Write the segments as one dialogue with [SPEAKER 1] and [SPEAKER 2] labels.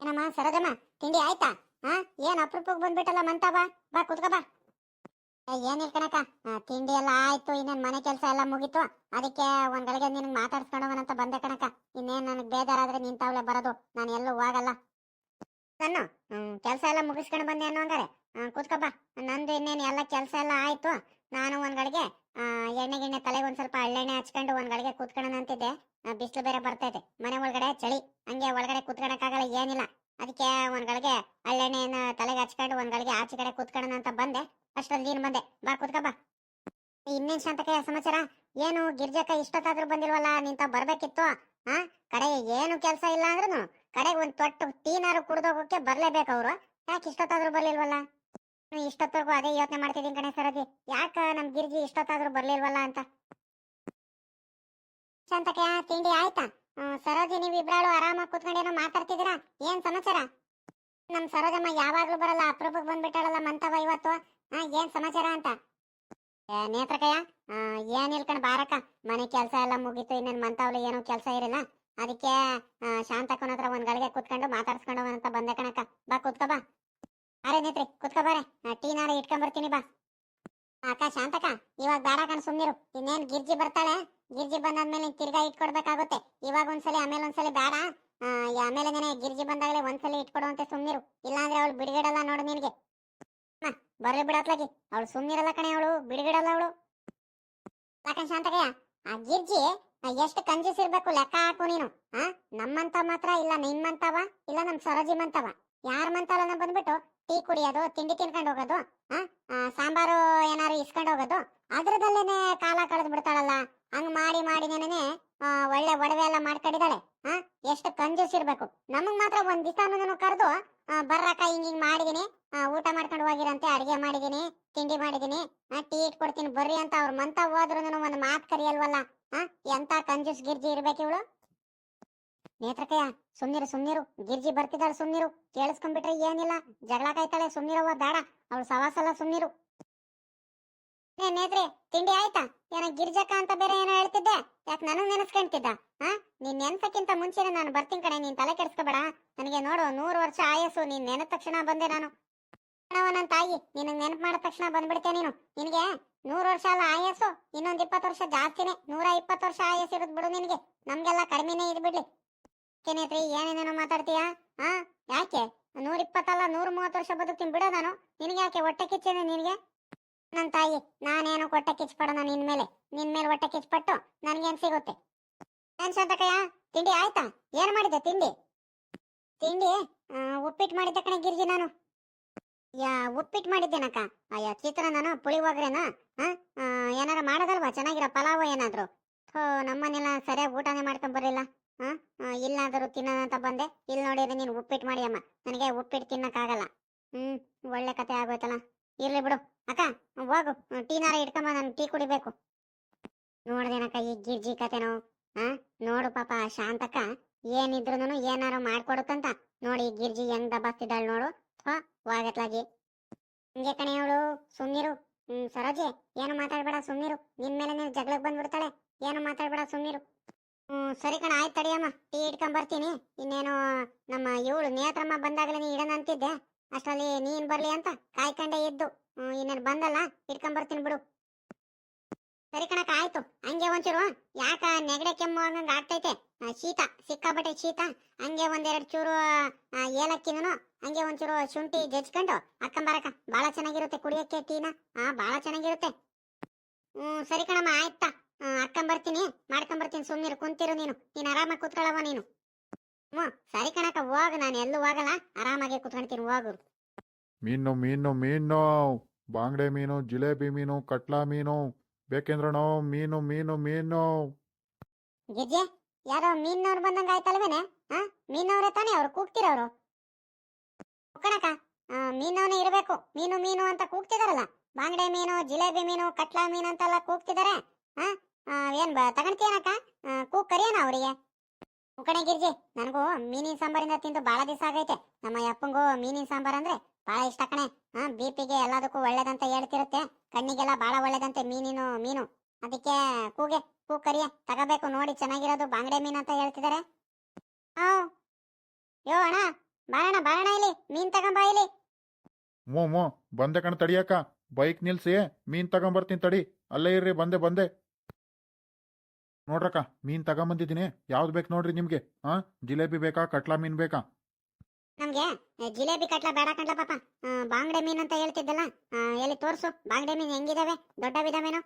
[SPEAKER 1] ಏನಮ್ಮ, ಸರೋಜಮ್ಮ, ತಿಂಡಿ ಆಯ್ತಾ? ಹಾ ಏನ್ ಅಪರೂಪಕ್ಕೆ ಬಂದ್ಬಿಟ್ಟಲ್ಲ ಮಂತ ಬಾ ಬಾ, ಕುತ್ಕೋ ಬಾ. ಏನ್ ಏನಿಲ್ಲ ಕಣಕ ತಿಂಡಿ ಎಲ್ಲ ಆಯ್ತು, ಇನ್ನೇನ್ ಮನೆ ಕೆಲಸ ಎಲ್ಲ ಮುಗೀತು. ಅದಕ್ಕೆ ಒಂದ್ ಗಳಿಗೆ ನಿನ್ ಮಾತಾಡ್ಸ್ಕೊಂಡೋಗನಂತ ಬಂದೆ ಕಣಕ ಇನ್ನೇನ್ ನನಗೆ ಬೇಜಾರಾದ್ರೆ ನಿಂತಾವ್ಲೆ ಬರೋದು, ನಾನು ಎಲ್ಲೂ ಹೋಗಲ್ಲ. ನಾನು ಕೆಲಸ ಎಲ್ಲ ಮುಗಿಸ್ಕೊಂಡು ಬಂದೆ ಅನ್ನೋ ಹಂಗಾರೆ. ಕೂತ್ಕೋ ಬಾ. ನಂದು ಇನ್ನೇನ್ ಎಲ್ಲ ಕೆಲಸ ಎಲ್ಲ ಆಯ್ತು. ನಾನು ಒಂದ್ ಗಳಿಗೆ ಎಣ್ಣೆ ಗಿಣ್ಣೆ ತಲೆಗೆ ಒಂದ್ ಸ್ವಲ್ಪ ಹಳ್ಳೆಣ್ಣೆ ಹಚ್ಕೊಂಡು ಒಂದ್ ಗಳಿಗೆ ಕೂತ್ಕೊಳ್ಳೋಣ ಅಂತಿದ್ದೆ. ಬಿಸಿಲು ಬೇರೆ ಬರ್ತೈತೆ ಮನೆ ಒಳಗಡೆ ಚಳಿ. ಹಂಗೆ ಒಳಗಡೆ ಕೂತ್ಕೊಳಕ್ಕಾಗಲ್ಲ, ಏನಿಲ್ಲ. ಅದಕ್ಕೆ ಒಂದ್ ಗಳಿಗೆ ಹಳ್ಳೆಣ್ಣೆಯನ್ನ ತಲೆಗೆ ಹಚ್ಕೊಂಡು ಒಂದ್ ಗಳಿಗೆ ಆಚೆ ಕಡೆ ಕೂತ್ಕೊಳ್ಳೋಣ ಅಂತ ಬಂದೆ. ಅಷ್ಟರಲ್ಲಿ ನೀನು ಬಂದೆ. ಬಾ, ಕೂತ್ಕೋ, ಬಾ. ಇನ್ನೇನ್ ಶಾಂತಕ ಸಮಾಚಾರ? ಏನು, ಗಿರ್ಜಕ್ಕ ಇಷ್ಟೊತ್ತಾದ್ರೂ ಬಂದಿಲ್ವಲ್ಲ? ನಿಂತ ಬರ್ಬೇಕಿತ್ತು? ಆ, ಕಡೆ ಏನು ಕೆಲಸ ಇಲ್ಲ ಅಂದ್ರೂ ಕಡೆಗೆ ಒಂದ್ ತೊಟ್ಟು ಟೀನಾರು ಕುಡ್ದೋಗೋಕೆ ಬರ್ಲೇಬೇಕು ಅವ್ರು. ಯಾಕೆ ಇಷ್ಟೊತ್ತಾದ್ರೂ ಬರ್ಲಿಲ್ವಲ್ಲ? ಇಷ್ಟೊತ್ತವರೆಗೂ ಅದೇ ಯೋಚನೆ ಮಾಡ್ತಿದ್ದೀನಿ ಕಣೆ ಸರೋಜಿ. ಯಾಕ ನಮ್ ಗಿರ್ಜಿ ಇಷ್ಟೊತ್ತಾದ್ರೂ ಬರ್ಲಿಲ್ವಲ್ಲ ಅಂತ? ಶಾಂತಕ್ಕೆ ತಿಂಡಿ ಆಯ್ತಾ? ಸರೋಜಿ, ನೀವು ಇಬ್ರಾಳು ಆರಾಮಾಗಿ ಕುತ್ಕೊಂಡೇನೋ ಮಾತಾಡ್ತಿದ್ದೀರಾ? ಏನ್ ಸಮಾಚಾರ? ನಮ್ ಸರೋಜಮ್ಮ ಯಾವಾಗ್ಲೂ ಬರಲ್ಲ, ಅಪ್ರೂಪಕ್ ಬಂದ್ಬಿಟ್ಟಾಳಲ್ಲ ಮಂತವ ಇವತ್ತು. ಏನ್ ಸಮಾಚಾರ ಅಂತ? ನೇತ್ರಕಯ್ಯ ಏನ್ ಹೇಳ್ಕೊಂಡ್ ಬಾರಕ್ಕ. ಮನೆ ಕೆಲಸ ಎಲ್ಲ ಮುಗೀತು, ಇನ್ನೇನ್ ಮಂತವ್ಲಿ ಏನೋ ಕೆಲಸ ಇರಲ್ಲ ಅದಕ್ಕೆ ಶಾಂತಕ್ಕನ ಹತ್ರ ಒಂದ್ ಗಳಿಗೆ ಕುತ್ಕೊಂಡು ಮಾತಾಡ್ಸ್ಕೊಂಡು ಬಂದೆ ಕಣಕ್ಕ. ಬಾ, ಕೂತ್ಕೋ, ಬಾ. ಅರೆ ನೇತ್ರಿ, ಕುತ್ಕೋ ಬಾರೆ. ಟೀನಾರ ಇಟ್ಕೊಂಡ್ ಬರ್ತೀನಿ ಬಾ. ಅಕ್ಕ ಶಾಂತಕ ಇವಾಗ ಬೇಡ ಕಣ್ ಸುಮ್ಮನಿರು ಇನ್ನೇನ್ ಗಿರ್ಜಿ ಬರ್ತಾಳೆ? ಗಿರ್ಜಿ ಬಂದಾದ್ಮೇಲೆ ತಿರ್ಗಾ ಇಟ್ಕೊಡ್ಬೇಕಾಗುತ್ತೆ. ಇವಾಗ ಒಂದ್ಸಲಿ, ಆಮೇಲೆ ಒಂದ್ಸಲಿ ಬೇಡ. ಆಮೇಲೆ ನೆನೆ ಗಿರ್ಜಿ ಬಂದಾಗಲೇ ಒಂದ್ಸಲಿ ಇಟ್ಕೊಡುವಂತೆ ಸುಮ್ಮನಿರು ಇಲ್ಲಾಂದ್ರೆ ಅವಳು ಬಿಡುಗಡಲ್ಲ ನೋಡು ನಿನಗೆ. ಬರ್ಲಿ ಬಿಡತ್ಲಾಗಿ ಅವಳು ಸುಮ್ಮನಿರಲ್ಲ ಕಣೆ ಅವಳು, ಬಿಡುಗಡಲ್ಲ ಅವಳು. ಯಾಕಂದ್ ಶಾಂತಕಯ್ಯ, ಆ ಗಿರ್ಜಿ ಎಷ್ಟು ಕಂಜೂಸ್ ಇರ್ಬೇಕು ಲೆಕ್ಕ ಹಾಕು ನೀನು. ನಮ್ಮಂತ ಮಾತ್ರ ಇಲ್ಲ ನಿಮ್ಮಂತವ ಇಲ್ಲ ನಮ್ ಸರೋಜಿ ಮಂತವ ಯಾರ ಮಂತವಲ್ಲ ಬಂದ್ಬಿಟ್ಟು ಟೀ ಕುಡಿಯೋದು, ತಿಂಡಿ ತಿನ್ಕೊಂಡು ಹೋಗೋದು ಸಾಂಬಾರು ಏನಾರು ಇಸ್ಕೊಂಡು ಹೋಗೋದು, ಅದ್ರದಲ್ಲೇನೆ ಕಾಲ ಕಳೆದು ಬಿಡ್ತಾಳಲ್ಲ. ಹಂಗ್ ಮಾಡಿ ಮಾಡಿ ನೆನೆ ಒಳ್ಳೆ ಒಡವೆ ಎಲ್ಲ ಮಾಡ್ಕೊಂಡಿದ್ದಾಳೆ. ಎಷ್ಟು ಕಂಜೂಸ್ ಇರ್ಬೇಕು. ನಮಗ್ ಮಾತ್ರ ಒಂದ್ ದಿವಸ ಕರೆದು ಬರ್ರಕ್ಕ ಹಿಂಗ್ ಹಿಂಗ್ ಮಾಡಿದೀನಿ ಊಟ ಮಾಡ್ಕೊಂಡು ಹೋಗಿರಂತೆ, ಅಡಿಗೆ ಮಾಡಿದೀನಿ, ತಿಂಡಿ ಮಾಡಿದೀನಿ ಟೀ ಇಟ್ಕೊಡ್ತೀನಿ ಬರ್ರಿ ಅಂತ ಅವ್ರ ಮಂತ ಹೋದ್ರು ಒಂದ್ ಮಾತ್ ಕರಿಯಲ್ವಲ್ಲ ಎಂತ ಕಂಜೂಸ್ ಗಿರ್ಜಿ ಇರ್ಬೇಕು ಇವಳು? ನೇತ್ರಕಯ್ಯ ಸುಮ್ನಿರು ಸುಮ್ನಿರು. ಗಿರ್ಜಿ ಬರ್ತಿದ್ದಾಳೆ, ಸುಮ್ನಿರು. ಕೇಳಿಸ್ಕೊಂಡ್ಬಿಟ್ರೆ ಏನಿಲ್ಲ. ಜಗಳ ಕಾಯ್ತಾಳೆ ಸುಮ್ನಿರವ್ವ ಬೇಡ. ಅವಳು ಸವಾಸಲ್ಲ, ಸುಮ್ನಿರು. ನೇ ನೇತ್ರಿ, ತಿಂಡಿ ಆಯ್ತಾ? ಏನ ಗಿರ್ಜಕ್ಕ ಅಂತ ಬೇರೆ ಏನೋ ಹೇಳ್ತಿದ್ದೆ? ಯಾಕೆ ನನಗ್ ನೆನೆಸ್ಕೊಂತಿದ್ದ? ಹಾ ನೀನ್ ನೆನ್ಸಕ್ಕಿಂತ ಮುಂಚೆನೆ ನಾನು ಬರ್ತೀನಿ ಕಣೆ, ನೀನ್ ತಲೆ ಕೆಡಿಸ್ಕೋಬೇಡ. ನನಗೆ ನೋಡು, ನೂರು ವರ್ಷ ಆಯಸ್ಸು, ನೀನ್ ನೆನೆದ ತಕ್ಷಣ ಬಂದೆ ನಾನು. ನನ್ನ ನನ್ ತಾಯಿ, ನಿನಗ್ ನೆನಪು ಮಾಡಿದ ತಕ್ಷಣ ಬಂದ್ಬಿಡ್ತೆ ನೀನು? ನಿನಗೆ ನೂರು ವರ್ಷ ಅಲ್ಲ ಆಯಸ್ಸು, ಇನ್ನೊಂದ್ ಇಪ್ಪತ್ತು ವರ್ಷ ಜಾಸ್ತಿನೇ. ನೂರ ಇಪ್ಪತ್ತು ವರ್ಷ ಆಯಸ್ಸು ಇರೋದ್ ಬಿಡು ನಿನಗೆ. ನಮ್ಗೆಲ್ಲ ಕಡಿಮೆನೇ ಇದ್ ಏನೇತ್ರಿ ಏನೇನೇನೋ ಮಾತಾಡ್ತೀಯಾ? ಹಾ ಯಾಕೆ? ನೂರ ಇಪ್ಪತ್ತಲ್ಲ, ನೂರ ಮೂವತ್ತು ವರ್ಷ ಬದುಕ್ತೀನಿ, ಬಿಡೋ ನಾನು. ನಿನಗೆ ಯಾಕೆ ಹೊಟ್ಟೆ ಕಿಚ್ಚೇನೆ ನಿನಗೆ? ನನ್ನ ತಾಯಿ, ನಾನೇನು ಹೊಟ್ಟೆ ಕಿಚ್ಪಡೋಣ ನಿನ್ ಮೇಲೆ? ನಿನ್ ಮೇಲೆ ಹೊಟ್ಟೆ ಕಿಚ್ಪಟ್ಟು ನನ್ಗೇನ್ ಸಿಗುತ್ತೆ? ಏನ್ ಶಾಂತಕಯ್ಯ ತಿಂಡಿ ಆಯ್ತಾ? ಏನ್ ಮಾಡಿದೆ ತಿಂಡಿ? ತಿಂಡಿ? ಉಪ್ಪಿಟ್ಟು ಮಾಡಿದ್ದೆ ಕಣೆ ಗಿರ್ಜಿ ನಾನು. ಯಾ, ಉಪ್ಪಿಟ್ಟು ಮಾಡಿದ್ದೇನಕ್ಕ? ಅಯ್ಯ ಚಿತ್ರಾನ್ನನೋ ಪುಳಿಯೋಗ್ರೆನೋ ಏನಾರ ಮಾಡೋದಲ್ವಾ? ಚೆನ್ನಾಗಿರೋ ಪಲಾವು ಏನಾದ್ರು? ಹೋ ನಮ್ಮನೆಲ್ಲ ಸರಿಯಾಗಿ ಊಟನೇ ಮಾಡ್ಕೊಂಡ್ ಬರಲಿಲ್ಲ. ಇಲ್ಲಾದರೂ ತಿನ್ನೋಣ ಅಂತ ಬಂದೆ. ಇಲ್ಲಿ ನೋಡಿದ್ರೆ ನೀನು ಉಪ್ಪಿಟ್ಟು ಮಾಡಿ ಅಮ್ಮ. ನನಗೆ ಉಪ್ಪಿಟ್ಟು ತಿನ್ನಕ್ಕಾಗಲ್ಲ. ಹ್ಮ್, ಒಳ್ಳೆ ಕತೆ ಆಗೋಯ್ತಲ್ಲ. ಇರ್ಲಿ ಬಿಡು. ಅಕ್ಕ, ಹೋಗು. ಟೀನಾರ ಇಟ್ಕೊಂಬ ನಾನು ಟೀ ಕುಡಿಬೇಕು. ನೋಡ್ದೇನಕ್ಕ ಈ ಗಿರ್ಜಿ ಕತೆನೋ ಹಾ ನೋಡು ಪಾಪ, ಶಾಂತಕ್ಕ ಏನಿದ್ರು ಏನಾರು ಮಾಡ್ಕೊಡುತ್ತಂತ. ನೋಡಿ ಗಿರ್ಜಿ ಹೆಂಗ್ ದಬಾಸ್ತಿದ್ದಾಳ್ ನೋಡು. ಹಾ ಹೋಗತ್ಲಾಗಿ ಹಿಂಗೆ ಕಣೆ ಅವಳು. ಸುಮ್ನಿರು. ಹ್ಮ್, ಸರೋಜೆ, ಏನು ಮಾತಾಡ್ಬೇಡ, ಸುಮ್ನಿರು. ನಿನ್ ಮೇಲೆ ನೀನು ಜಗಳಕ್ಕೆ ಬಂದ್ಬಿಡ್ತಾಳೆ. ಏನು ಮಾತಾಡ್ಬೇಡ, ಸುಮ್ನಿರು. ಸರಿ ಕಣ, ಆಯ್ತು ತಡಿಯಮ್ಮ ಟೀ ಇಟ್ಕೊಂಡ್ ಬರ್ತೀನಿ. ಇನ್ನೇನು ನಮ್ಮ ಇವಳು ನೇತ್ರಮ್ಮ ಬಂದಾಗಲೇ ನೀ ಇಡೋಣ ಅಂತಿದ್ದೆ. ಅಷ್ಟರಲ್ಲಿ ನೀನ್ ಬರ್ಲಿ ಅಂತ ಕಾಯ್ಕೊಂಡೇ ಇದ್ದು. ಇನ್ನೇನು ಬಂದಲ್ಲ ಇಟ್ಕೊಂಡ್ ಬರ್ತೀನಿ ಬಿಡು. ಸರಿ ಕಣಕ ಆಯ್ತು. ಹಂಗೆ ಒಂಚೂರು, ಯಾಕ ನೆಗಡೆ ಕೆಮ್ಮು ಹಂಗಂಗ್ ಆಗ್ತೈತೆ. ಶೀತ, ಸಿಕ್ಕಾಪಟ್ಟೆ ಶೀತ. ಹಂಗೆ ಒಂದೆರಡು ಚೂರು ಏಲಕ್ಕಿನೂ, ಹಂಗೆ ಒಂಚೂರು ಶುಂಠಿ ಜಜ್ಕೊಂಡು ಅಕ್ಕಂಬರಕ ಬಾಳ ಚೆನ್ನಾಗಿರುತ್ತೆ ಕುಡಿಯಕ್ಕೆ ಟೀನ. ಹಾ ಬಾಳ ಚೆನ್ನಾಗಿರುತ್ತೆ. ಹ್ಮ್, ಸರಿ ಕಣಮ್ಮ, ಆಯ್ತಾ. ಅಕ್ಕಂಬರ್ತೀನಿ ಮಾಡ್ಕೊಂಬರ್ತೀನಿ ಸುಮ್ಮನಿರು ಕುಂತಿರು ನೀನು. ನೀನು ಆರಾಮಾಗಿ ಕುತ್ಕೊಳ್ಳವ ನೀನು. ಹ್ಮ್ ಸರಿ ಕಣಕ ಹೋಗ ನಾನು ಎಲ್ಲೂ ಹೋಗಲ್ಲ. ಆರಾಮಾಗಿ ಕುತ್ಕೊಂತೀನಿ ಹೋಗು.
[SPEAKER 2] ಮೀನು ಮೀನು ಮೀನು ಬಾಂಗ್ಡೆ ಮೀನು ಜಿಲೇಬಿ ಮೀನು ಕಟ್ಲಾ ಮೀನು ನೋ ಮೀನು ಮೀನು ಮೀನು.
[SPEAKER 1] ಗೆಜ್ಜೆ ಯಾರೋ ಮೀನವ್ರು ಬಂದಂಗ ಆಯ್ತಲ್ವೇನೆ? ಹಾ ಮೀನವ್ರೆ ತಾನೇ ಅವ್ರು ಕೂಗ್ತಿರೋರು. ಕಣಕ ಮೀನವನೇ ಇರಬೇಕು. ಮೀನು ಮೀನು ಅಂತ ಕೂಗ್ತಿದಾರಲ್ಲ. ಬಾಂಗ್ಡೆ ಮೀನು ಜಿಲೇಬಿ ಮೀನು ಕಟ್ಲಾ ಮೀನು ಅಂತೆಲ್ಲ ಕೂಗ್ತಿದಾರೆ. ಹಾ ಏನ್ ಬ ತಗೊಂಡ್ತೀಯನಕ್ಕ ಕೂ ಕರಿಯೋಣ ಅವರಿಗೆ? ಕಣೆ ಗಿರ್ಜಿ, ನನಗೂ ಮೀನಿನ ಸಾಂಬಾರಿಂದ ತಿಂದು ಬಹಳ ದಿವಸ ಆಗೈತೆ. ನಮ್ಮ ಅಪ್ಪಂಗೂ ಮೀನಿನ ಸಾಂಬಾರ್ ಅಂದ್ರೆ ಬಹಳ ಇಷ್ಟ ಕಣೆ. ಹಾ ಬಿಪಿಗೆ ಎಲ್ಲದಕ್ಕೂ ಒಳ್ಳೇದಂತ ಹೇಳ್ತಿರುತ್ತೆ. ಕಣ್ಣಿಗೆಲ್ಲ ಬಹಳ ಒಳ್ಳೇದಂತೆ ಮೀನಿನ, ಮೀನು. ಅದಕ್ಕೆ ಕೂಗೆ, ಕೂ ಕರಿಯ, ತಗೋಬೇಕು, ನೋಡಿ ಚೆನ್ನಾಗಿರೋದು, ಬಾಂಗಡೆ ಮೀನು ಅಂತ ಹೇಳ್ತಿದ್ದಾರೆ ಹಾ. ಯೋ, ಅಣ್ಣ ಬಾರಣ ಬಾರಣ ಇಲ್ಲಿ, ಮೀನ್ ತಗೊಂಬಾ ಇಲ್ಲಿ.
[SPEAKER 2] ಮೋ ಮೋ, ಬಂದೆ ಕಣ ತಡಿಯಕ್ಕ ಬೈಕ್ ನಿಲ್ಸಿ, ಮೀನ್ ತಗೊಂಬರ್ತೀನಿ ತಡಿ. ಅಲ್ಲೇ ಇರ್ರಿ, ಬಂದೆ ಬಂದೆ. ನೋಡ್ರಕ್ಕ ಮೀನ್ ತಗೊಂಬಂದಿದ್ದೀನಿ. ಯಾವ್ದು ಬೇಕು ನೋಡ್ರಿ ನಿಮ್ಗೆ. ಹಾ ಜಿಲೇಬಿ ಬೇಕಾ ಕಟ್ಲಾ ಮೀನ್ ಬೇಕಾ?
[SPEAKER 1] ನಮ್ಗೆ? ಜಿಲೇಬಿ ಕಟ್ಲಾ ಬೇಡ ಕಟ್ಲ ಪಾಪ. ಬಾಂಗ್ಡೆ ಮೀನ್ ಅಂತ ಹೇಳ್ತಿದ್ದಲ್ಲ ಎಲ್ಲಿ ತೋರ್ಸು. ಬಾಂಗ್ಡೆ ಮೀನ್ ಹೆಂಗಿದಾವೆ? ದೊಡ್ಡವಿದಾವೇನೋ?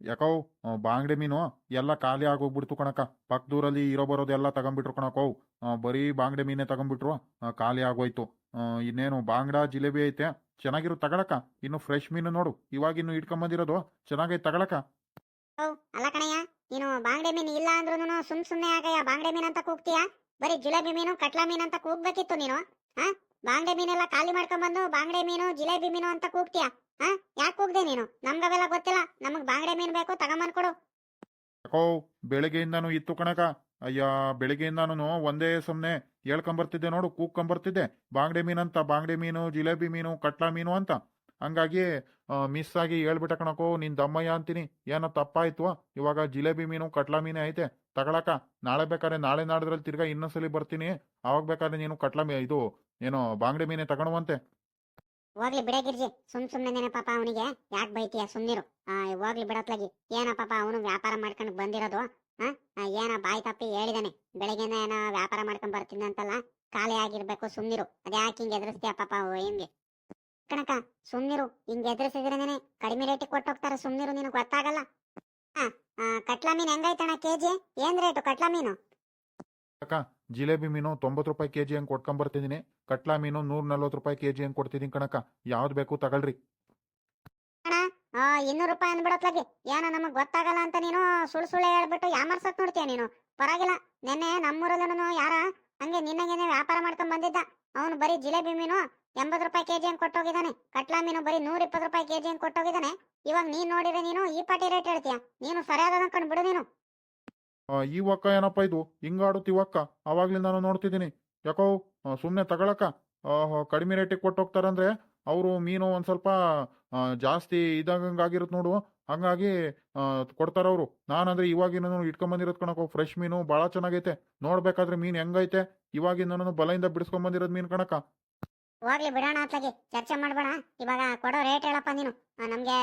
[SPEAKER 2] ಯಾಕೋ ಬಾಂಗ್ಡೆ ಮೀನು ಎಲ್ಲ ಖಾಲಿ ಆಗೋಗ್ಬಿಡ್ತು ಕಣಕ್ಕ. ಪಕ್ಕದೂರಲ್ಲಿ ಇರೋ ಬರೋದು ಎಲ್ಲ ತಗೊಂಬಿಟ್ರು ಕಣಕೋ ಬರೀ ಬಾಂಗ್ಡೆ ಮೀನೇ ತಗೊಂಬಿಟ್ರು. ಆ, ಖಾಲಿ ಆಗೋಯ್ತು. ಇನ್ನೇನು ಬಾಂಗ್ಡಾ ಜಿಲೇಬಿ ಐತೆ. ಚೆನ್ನಾಗಿರೋ ತಗೊಳಕ ಇನ್ನು ಫ್ರೆಶ್ ಮೀನು ನೋಡು. ಇವಾಗ ಇನ್ನು ಇಟ್ಕೊಂಬಂದಿರೋದು ಚೆನ್ನಾಗೈತೆ ತಗೊಳಕ
[SPEAKER 1] ಹೌ ಅಲ್ಲ ಕಣಯ್ಯ ನೀನು ಬಾಂಗ್ಡೆ ಮೀನು ಇಲ್ಲ ಅಂದ್ರೂ ಸುಮ್ ಸುಮ್ನೆ ಆಗಯ್ಯ ಬಾಂಗ್ಡೆ ಮೀನು ಅಂತ ಕೂಗ್ತೀಯಾ ಬರೀ ಜಿಲೇಬಿ ಮೀನು, ಕಟ್ಲಾ ಮೀನ್ ಅಂತ ಕೂಗ್ಬೇಕಿತ್ತು ನೀನು, ಹಾ? ಬಾಂಗ್ಡೆ ಮೀನೆಲ್ಲ ಖಾಲಿ ಮಾಡ್ಕೊಂಡ್ಬಂದು ಬಾಂಗ್ಡೆ ಮೀನು, ಜಿಲೇಬಿ ಮೀನು ಅಂತ ಕೂಗ್ತೀಯ ಹಾ? ಯಾಕೆ ಕೂಗ್ದೆ ನೀನು? ನಮ್ಗವೆಲ್ಲ ಗೊತ್ತಿಲ್ಲ. ನಮಗ್ ಬಾಂಗ್ಡೆ ಮೀನ್ ಬೇಕು, ತಗೊಂಬಂದ್ ಕೊಡು.
[SPEAKER 2] ಯಾಕೋ ಬೆಳಗ್ಗೆಯಿಂದಾನು ಇತ್ತು ಕಣಕ. ಅಯ್ಯ ಬೆಳಗ್ಗೆಯಿಂದಾನು ಒಂದೇ ಸುಮ್ನೆ ಹೇಳ್ಕೊಂಬರ್ತಿದ್ದೆ ನೋಡು ಕೂಗ್ಕೊಂಬರ್ತಿದ್ದೆ ಬಾಂಗ್ಡೆ ಅಂತ ಬಾಂಗ್ಡೆ ಮೀನು, ಜಿಲೇಬಿ ಮೀನು, ಕಟ್ಲಾ ಮೀನು ಅಂತ. ಹಂಗಾಗಿ ಮಿಸ್ ಆಗಿ ಹೇಳ್ಬಿಟ್ಟ ಕಣಕೋ ನಿನ್ ದಮ್ಮಯ್ಯ ಅಂತೀನಿ. ಏನೋ ತಪ್ಪಾಯ್ತು ಇವಾಗ ಜಿಲೇಬಿ ಮೀನು, ಕಟ್ಲಾ ಮೀನೇ ಐತೆ. ತಗೊಳಕ. ನಾಳೆ ಬೇಕಾದ್ರೆ ನಾಳೆ ನಾಡದ್ರಲ್ಲಿ ತಿರ್ಗಾ ಇನ್ನೊಂದ್ಸಲಿ ಬರ್ತೀನಿ. ಅವಾಗ ಬೇಕಾದ್ರೆ ನೀನು ಕಟ್ಲಾ ಮೀ, ಇದು, ಏನೋ ಬಾಂಗ್ಡೆ ಮೀನೇ ತಗೊಳುವಂತೆ.
[SPEAKER 1] ಹೋಗ್ಲಿ ಬಿಡ ಗಿರ್ಜಿ. ಸುಮ್ ಸುಮ್ನೆ ಪಾಪ ಅವನಿಗೆ. ಯಾಕ್ ಬೈತೀಯ? ಸುಮ್ನಿರು. ಹೋಗ್ಲಿ ಬಿಡತ್ಲಾಗಿ. ಏನ ಪಾಪ ಅವನು ವ್ಯಾಪಾರ ಮಾಡ್ಕೊಂಡು ಬಂದಿರೋದು. ಏನ ಬಾಯಿ ತಪ್ಪಿ ಹೇಳಿದಾನೆ. ಬೆಳಗ್ಗೆನ ಏನೋ ವ್ಯಾಪಾರ ಮಾಡ್ಕೊಂಡ್ ಬರ್ತೀನಿ ಅಂತಲ್ಲ. ಖಾಲಿ ಆಗಿರ್ಬೇಕು ಸುಮ್ನಿರು. ಅದ್ಯಾಕೆ ಹಿಂಗ್ ಎದುರಿಸ್ತೀಯ ಪಾಪ ಹಿಂಗೆ? ಕಣಕ ಸುಮ್ನಿರು. ಹಿಂಗ್ ಎದುರಿಸಿದ್ರೇನೆ ಕಡಿಮೆ ರೇಟಿಗೆ ಕೊಟ್ಟೋಗ್ತಾರೆ ಸುಮ್ನಿರು ನಿನಗೆ ಗೊತ್ತಾಗಲ್ಲ. ಕಟ್ಲಾ ಮೀನ್ ಹೆಂಗೈತಣ್ಣ ಕೆಜಿ? ಏನ್ ರೇಟ್ ಕಟ್ಲಾ ಮೀನು?
[SPEAKER 2] ಅಕ್ಕ ಜಿಲೇಬಿ ಮೀನು ತೊಂಬತ್ತು ರೂಪಾಯಿ ಕೆಜಿ ಹೆಂಗ್ ಕೊಟ್ಕೊಂಡ್ ಬರ್ತಿದೀನಿ ಕಟ್ಲಾ ಮೀನು ನೂರ ನಲ್ವತ್ತು ರೂಪಾಯಿ ಕೆಜಿ ಹೆಂಗ್ ಕೊಡ್ತಿದೀನಿ ಕಣಕ ಯಾವ್ದು ಬೇಕು ತಗೊಳ್ರಿ.
[SPEAKER 1] ಆ ಇನ್ನೂರು ರೂಪಾಯಿ ಅಂದ್ಬಿಡತ್ಲಾಗಿ ಏನೋ ನಮಗ್ ಗೊತ್ತಾಗಲ್ಲ ಅಂತ ನೀನು ಸುಳ್ಳು ಸುಳ್ಳು ಹೇಳ್ಬಿಟ್ಟು ಯಾಮರ್ಸಕ್ ನೋಡ್ತೀಯ ನೀನು? ಪರವಾಗಿಲ್ಲ. ನೆನ್ನೆ ನಮ್ಮೂರಲ್ಲೂ ಯಾರ ಹಂಗೆ ನಿನ್ನಂಗೆನೆ ವ್ಯಾಪಾರ ಮಾಡ್ಕೊಂಡ್ ಬಂದಿದ್ದ ಅವನು ಬರೀ ಜಿಲೇಬಿ ಮೀನು ಎಂಬತ್ತು ರೂಪಾಯಿ ಕೆಜಿ ಹಂಗೆ ಕೊಟ್ಟೋಗಿದ್ದಾನೆ. ಕಟ್ಲಾ ಮೀನು ಬರೀ ನೂರ ಇಪ್ಪತ್ತು ರೂಪಾಯಿ ಕೆಜಿ ಹಂಗೆ ಕೊಟ್ಟೋಗಿದ್ದಾನೆ. ಇವಾಗ ನೀನ್ ನೋಡಿದ್ರೆ ನೀನು ಈ ಪಾಟಿ ರೇಟ್ ಹೇಳ್ತೀಯ. ನೀನು ಸರಿಯಾದ ಕಂಡು ಬಿಡು ನೀನು.
[SPEAKER 2] ಆ, ಈ ಒಕ್ಕ ಏನಪ್ಪ ಇದು? ಹಿಂಗಾಡುತ್ತಿ ಒಕ್ಕ? ಅವಾಗ್ಲಿಂದ ನಾನು ನೋಡ್ತಿದ್ದೀನಿ. ಯಾಕೋ ಸುಮ್ಮನೆ ತಗೊಳಕ? ಕಡಿಮೆ ರೇಟಿಗೆ ಕೊಟ್ಟೋಗ್ತಾರಂದ್ರೆ ಅವರು ಮೀನು ಒಂದು ಸ್ವಲ್ಪ ಜಾಸ್ತಿ ಇದಾಗಂಗಾಗಿರುತ್ತೆ ನೋಡು. ಹಂಗಾಗಿ ಕೊಡ್ತಾರ ಅವರು. ನಾನಂದ್ರೆ ಇವಾಗಿನ ಇಟ್ಕೊಂಬಂದಿರೋದು ಕಣಕ್ಕ ಫ್ರೆಶ್ ಮೀನು ಭಾಳ ಚೆನ್ನಾಗೈತೆ. ನೋಡ್ಬೇಕಾದ್ರೆ ಮೀನು ಹೆಂಗೈತೆ? ಇವಾಗಿಂದ ಬಲೆಯಿಂದ ಬಿಡಿಸ್ಕೊಂಬಂದಿರೋದು ಮೀನು ಕಣಕ.
[SPEAKER 1] ಹೋಗ್ಲಿ ಬಿಡೋಣ ಅತ್ಲಾಗಿ. ಚರ್ಚೆ ಮಾಡ್ಬೇಡ. ಇವಾಗ ಕೊಡೋ ರೇಟ್ ಹೇಳಪ್ಪ ನೀನು. ನಮ್ಗೆ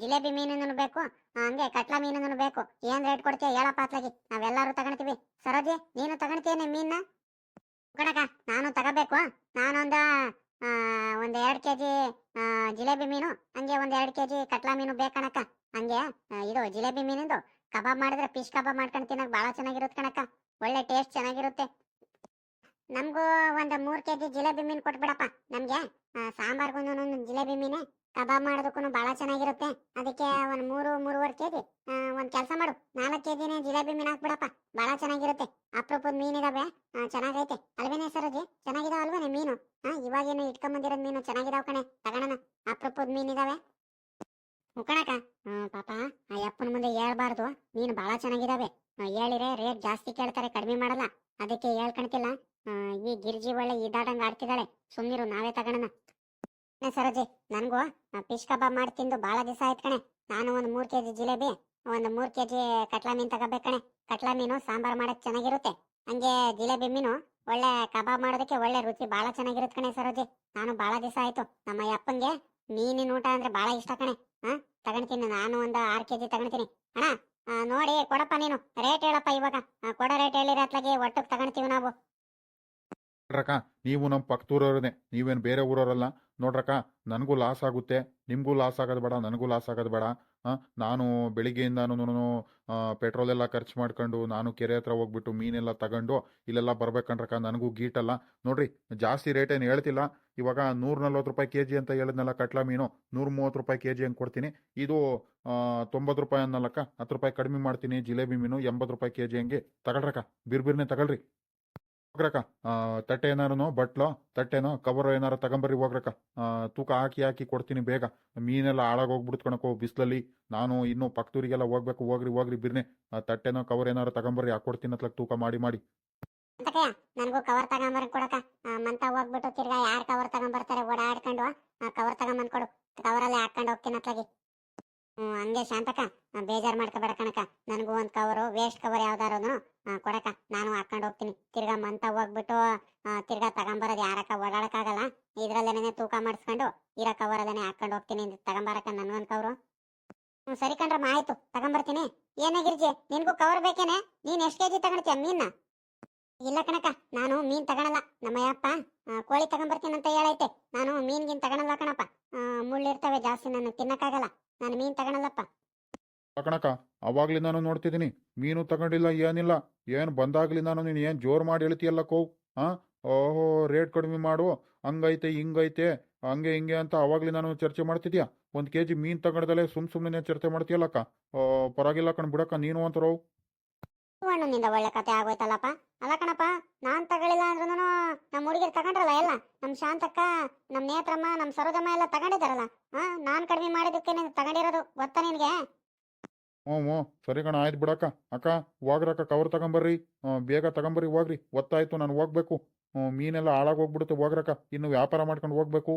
[SPEAKER 1] ಜಿಲೇಬಿ ಮೀನು ಬೇಕು. ಹಂಗೆ ಕಟ್ಲಾ ಮೀನು ಬೇಕು. ಏನ್ ರೇಟ್ ಕೊಡ್ತೀಯ ಹೇಳಪ್ಪ ಅತ್ಲಾಗಿ. ನಾವೆಲ್ಲರೂ ತಗೊಳ್ತೀವಿ ಸರೋಜಿ, ನೀನು ತಗೊಳ್ತೀಯ ಮೀನ್ನ ಕಣಕ, ನಾನು ತಗೋಬೇಕು. ನಾನೊಂದ ಒಂದ್ ಎರಡ್ ಕೆಜಿ ಜಿಲೇಬಿ ಮೀನು, ಹಂಗೆ ಒಂದ್ ಎರಡ್ ಕೆಜಿ ಕಟ್ಲಾ ಮೀನು ಬೇಕಣಕ ಹಂಗೆ ಇದು ಜಿಲೇಬಿ ಮೀನಿಂದು ಕಬಾಬ್ ಮಾಡಿದ್ರೆ ಫಿಶ್ ಕಬಾಬ್ ಮಾಡ್ಕೊಂಡು ತಿನ್ನಕ್ ಬಹಳ ಚೆನ್ನಾಗಿರುತ್ತೆ ಕಣಕ. ಒಳ್ಳೆ ಟೇಸ್ಟ್ ಚೆನ್ನಾಗಿರುತ್ತೆ. ನಮಗೂ ಒಂದು ಮೂರು ಕೆ ಕೆಜಿ ಜಿಲೇಬಿ ಮೀನ್ ಕೊಟ್ಬಿಡಪ್ಪ ನಮಗೆ. ಸಾಂಬಾರ್ಗೂ ಜಿಲೇಬಿ ಮೀನೆ. ಕಬಾಬ್ ಮಾಡೋದಕ್ಕೂ ಬಹಳ ಚೆನ್ನಾಗಿರುತ್ತೆ. ಅದಕ್ಕೆ ಒಂದು ಮೂರು ಮೂರುವರೆ ಕೆಜಿ. ಒಂದು ಕೆಲಸ ಮಾಡು. ನಾಲ್ಕು ಕೆಜಿನೇ ಜಿಲೇಬಿ ಮೀನ್ ಹಾಕ್ಬಿಡಪ್ಪ. ಭಾಳ ಚೆನ್ನಾಗಿರುತ್ತೆ. ಅಪ್ರೂಪದ ಮೀನ್ ಇದಾವೆ. ಆ, ಚೆನ್ನಾಗೈತೆ. ಅಲ್ವೇನೆ ಸರೋಜಿ? ಚೆನ್ನಾಗಿದಾವ ಅಲ್ವೇನೆ ಮೀನು? ಹಾ ಇವಾಗೇನು ಬಂದಿರೋ ಮೀನು ಚೆನ್ನಾಗಿದಾವ ಕಣೆ. ತಗೋಣ ಅಪ್ರೂಪದ ಮೀನ್ ಇದಾವೆ. ಮುಕ್ಕಣಕ ಪಾಪ. ಆ ಯಪ್ಪನ ಮುಂದೆ ಹೇಳ್ಬಾರ್ದು. ಮೀನು ಬಹಳ ಚೆನ್ನಾಗಿದಾವೆ. ಆ, ಹೇಳಿದ್ರೆ ರೇಟ್ ಜಾಸ್ತಿ ಕೇಳ್ತಾರೆ ಕಡಿಮೆ ಮಾಡಲ್ಲ. ಅದಕ್ಕೆ ಹೇಳ್ಕಣ್ತಿಲ್ಲ. ಆ, ಈ ಗಿರ್ಜಿ ಒಳ್ಳೆ ಇದಾಡಂಗ್ ಆಡ್ತಿದ್ದಾಳೆ ಸುಮ್ಮಿರು ನಾವೇ ತಗೋಣ ಸರೋಜಿ ನನ್ಗೂ ಫಿಶ್ ಕಬಾಬ್ ಮಾಡಿ ತಿಂದು ಭಾಳ ದಿವಸ ಆಯ್ತು ಕಣೆ. ನಾನು ಒಂದು ಮೂರು ಕೆಜಿ ಜಿಲೇಬಿ ಒಂದು ಮೂರು ಕೆಜಿ ಕಟ್ಲಾ ಮೀನ್ ತಗೋಬೇಕಣೆ ಕಣೆ. ಕಟ್ಲಾ ಮೀನು ಸಾಂಬಾರ್ ಮಾಡಕ್ ಚೆನ್ನಾಗಿರುತ್ತೆ. ಹಂಗೆ ಜಿಲೇಬಿ ಮೀನು ಒಳ್ಳೆ ಕಬಾಬ್ ಮಾಡೋದಕ್ಕೆ ಒಳ್ಳೆ ರುಚಿ ಭಾಳ ಚೆನ್ನಾಗಿರುತ್ತೆ ಕಣೆ ಸರೋಜಿ. ನಾನು ಭಾಳ ದಿವಸ ಆಯ್ತು. ನಮ್ಮ ಅಪ್ಪಂಗೆ ಮೀನಿನ ಊಟ ಅಂದ್ರೆ ಭಾಳ ಇಷ್ಟ ಕಣೆ. ಹಾ ತಗೊಂತೀನಿ ನಾನು ಒಂದು ಆರು ಕೆಜಿ ತಗೊಂತೀನಿ ಅಣ್ಣ ನೋಡಿ, ಕೊಡಪ್ಪ ನೀನು. ರೇಟ್ ಹೇಳಪ್ಪ ಇವಾಗ. ಕೊಡೋ ರೇಟ್ ಹೇಳಿರ ಅತ್ಲಾಗೆ ಒಟ್ಟಿಗೆ ತಗೊಂತೀವಿ ನಾವು.
[SPEAKER 2] ನೀವು ನಮ್ಮ ಪಕ್ಕದೂರವ್ರನ್ನೇ ನೀವೇನು ಬೇರೆ ಊರವರಲ್ಲ. ನೋಡ್ರಕ್ಕ, ನನಗೂ ಲಾಸ್ ಆಗುತ್ತೆ, ನಿಮಗೂ ಲಾಸ್ ಆಗೋದು ಬೇಡ, ನನಗೂ ಲಾಸ್ ಆಗೋದು ಬೇಡ. ನಾನು ಬೆಳಿಗ್ಗೆಯಿಂದನೂ ಪೆಟ್ರೋಲ್ ಎಲ್ಲ ಖರ್ಚು ಮಾಡ್ಕೊಂಡು, ನಾನು ಕೆರೆ ಹತ್ರ ಹೋಗ್ಬಿಟ್ಟು ಮೀನೆಲ್ಲ ತಗೊಂಡು, ಇಲ್ಲೆಲ್ಲ ಬರ್ಬೇಕಂಡ್ರಕ್ಕ ನನಗೂ ಗೀಟಲ್ಲ ನೋಡ್ರಿ, ಜಾಸ್ತಿ ರೇಟ್ ಏನು ಹೇಳ್ತಿಲ್ಲ. ಇವಾಗ ನೂರ ನಲ್ವತ್ತು ರೂಪಾಯಿ ಕೆ ಜಿ ಅಂತ ಹೇಳಿದ್ನಲ್ಲ ಕಟ್ಲಾ ಮೀನು ನೂರ ಮೂವತ್ತು ರೂಪಾಯಿ ಕೆ ಜಿ ಹಂಗೆ ಕೊಡ್ತೀನಿ. ಇದು ತೊಂಬತ್ತು ರೂಪಾಯಿ ಅನ್ನಲ್ಲಕ್ಕ ಹತ್ತು ರೂಪಾಯಿ ಕಡಿಮೆ ಮಾಡ್ತೀನಿ, ಜಿಲೇಬಿ ಮೀನು ಎಂಬತ್ತು ರೂಪಾಯಿ ಕೆ ಜಿ ಹಂಗೆ. ತಗೊಳ್ರಕ್ಕ, ಬಿರ್ಬಿರ್ನೆ ತಗೊಳ್ರಿ. ಹೋಗ್ರಕ್ಕ. ಆ, ತಟ್ಟೆ ಏನಾರು ಬಟ್ಲು ತಟ್ಟೆನೋ ಕವರ್ ಏನಾರ ತಗೊಂಬರ್ರಿ ಹೋಗ್ರಕ ತೂಕ ಹಾಕಿ ಹಾಕಿ ಕೊಡ್ತೀನಿ ಬೇಗ. ಮೀನೆಲ್ಲ ಹಾಳಾಗೋಗ್ಬಿಡುತ್ತೆ ಕಣಕೋ ಬಿಸಿಲಲ್ಲಿ. ನಾನು ಇನ್ನೂ ಪಕ್ಕದೂರಿಗೆಲ್ಲ ಹೋಗ್ಬೇಕು ಹೋಗ್ರಿ ಹೋಗ್ರಿ ಬಿರ್ನೆ. ತಟ್ಟೆನೋ ಕವರ್ ಏನಾರು ತಗೊಂಬರ್ರಿ ಹಾಕೊಡ್ತೀನಿ ಅತ್ಲಕ್ ತೂಕ ಮಾಡಿ ಮಾಡಿ.
[SPEAKER 1] ನನಗೂ ಕವರ್ ತಗೊಂಬರ್ ಕೊಡಕ ಮಂತ ಹೋಗ್ಬಿಟ್ಟು ತಿರ್ಗಾ ಯಾರು ಕವರ್ ತಗೊಂಬರ್ತಾರೆ ಓಡಾಡ್ಕೊಂಡು ಕವರ್ ತಗೊಂಬಂದ್ ಕೊಡು ಕವರಲ್ಲಿ ಹಾಕೊಂಡು ಹೋಗ್ತೀನಿ ಅತ್ಲಾಗಿ. ಹ್ಞೂ ಹಂಗೆ ಶಾಂತಕ ಬೇಜಾರ್ ಮಾಡ್ಕೋಬೇಡ ಕಣಕ ನನಗೂ ಒಂದು ಕವರು ವೇಸ್ಟ್ ಕವರ್ ಯಾವ್ದಾರು ಕೊಡಕ ನಾನು ಹಾಕೊಂಡು ಹೋಗ್ತೀನಿ. ತಿರ್ಗಾ ಮಂತ ಹೋಗ್ಬಿಟ್ಟು ತಿರ್ಗಾ ತಗೊಂಬರೋದು ಯಾರಕ್ಕ ಓಡಾಡಕ್ಕಾಗಲ್ಲ. ಇದ್ರಲ್ಲೇನೆ ತೂಕ ಮಾಡಿಸ್ಕೊಂಡು ಇರೋ ಕವರಲ್ಲೇನೆ ಹಾಕೊಂಡು ಹೋಗ್ತೀನಿ. ತಗೊಂಬರಕ ನನ್ಗೊಂದ್ ಕವರು ಹ್ಮ್ ಸರಿ ಕಣ್ರಮ್ಮ ಆಯ್ತು. ತಗೊಂಬರ್ತೀನಿ. ಏನೇ ಗಿರ್ಜಿ ನಿನ್ಗೂ ಕವರ್ ಬೇಕೇನೆ? ನೀನ್ ಎಷ್ಟು ಕೆಜಿ ತಗೊಳ್ತೀಯ ಮೀನ್ನ ಇಲ್ಲ ಕಣಕ ನಾನು ಮೀನ್ ತಗೊಳಲ್ಲ. ನಮ್ಮ ಯಪ್ಪ ಆ, ಕೋಳಿ ತಗೊಂಬರ್ತೀನಿ ಅಂತ ಹೇಳೈತೆ. ನಾನು ಮೀನ್ಗಿನ್ ತಗೊಳಲ್ಲ ಕಣಪ್ಪ. ಮುಳ್ಳಿರ್ತವೆ ಜಾಸ್ತಿ ನಾನು ತಿನ್ನಕ್ಕಾಗಲ್ಲ. ನಾನು ಮೀನ್ ತಗೊಳಲ್ಲಪ್ಪ
[SPEAKER 2] ಅವಾಗ್ಲಿ ನಾನು ನೋಡ್ತಿದ್ದೀನಿ. ಮೀನು ತಗೊಂಡಿಲ್ಲ ಏನಿಲ್ಲ. ಏನು ಬಂದಾಗ್ಲಿ ನಾನು ನೀನು ಏನು ಜೋರು ಮಾಡಿ ಹೇಳ್ತೀಯಲ್ಲ ಕೋ ಹಾ ಓಹೋ ರೇಟ್ ಕಡಿಮೆ ಮಾಡು. ಹಂಗೈತೆ ಹಿಂಗೈತೆ ಹಂಗೆ ಹಿಂಗೆ ಅಂತ ಅವಾಗ್ಲಿ ನಾನು ಚರ್ಚೆ ಮಾಡ್ತಿದ್ಯಾ? ಒಂದು ಕೆ ಜಿ ಮೀನು ತಗೊಂಡದಲ್ಲೇ ಸುಮ್ ಸುಮ್ಮನೆ ಚರ್ಚೆ ಮಾಡ್ತೀಯಲ್ಲಕ್ಕ? ಪರವಾಗಿಲ್ಲ ಕಣ್ ಬಿಡಕ್ಕ ನೀನು ಅಂತರೋ
[SPEAKER 1] ಹಣ್ಣುನಿಂದ ಒಳ್ಳೆ ಕತೆ ಆಗೋಯ್ತಲ್ಲಪ್ಪ. ಅಲ್ಲ ಕಣಪ್ಪ ನಾನು ತಗೊಳ್ಳಿಲ್ಲ ಅಂದ್ರೂ ನಮ್ಮ ಹುಡುಗಿರು ತಗೊಂಡ್ರಲ್ಲ ಎಲ್ಲ? ನಮ್ಮ ಶಾಂತಕ್ಕ ನಮ್ಮ ನೇತ್ರಮ್ಮ ನಮ್ಮ ಸರೋಜಮ್ಮ ಎಲ್ಲ ತಗೊಂಡಿದಾರಲ್ಲ ಹಾ ನಾನ್ ಕಡಿಮೆ ಮಾಡಿದಕ್ಕೆ ನೀನು ತಗೊಂಡಿರೋದು ಗೊತ್ತಾ ನಿನಗೆ?
[SPEAKER 2] ಹ್ಞೂ ಹ್ಞೂ ಸರಿ ಕಣ, ಆಯ್ತು ಬಿಡಕ್ಕ. ಅಕ್ಕ ಹೋಗ್ರಕ್ಕ ಕವರ್ ತಗೊಂಬರ್ರಿ. ಬೇಗ ತಗೊಂಬರ್ರಿ, ಹೋಗ್ರಿ. ಒತ್ತಾಯ್ತು ನಾನು ಹೋಗ್ಬೇಕು. ಮೀನೆಲ್ಲ ಹಾಳಾಗಿ ಹೋಗ್ಬಿಡುತ್ತೆ, ಹೋಗ್ರಕ್ಕ. ಇನ್ನು ವ್ಯಾಪಾರ ಮಾಡ್ಕೊಂಡು ಹೋಗ್ಬೇಕು.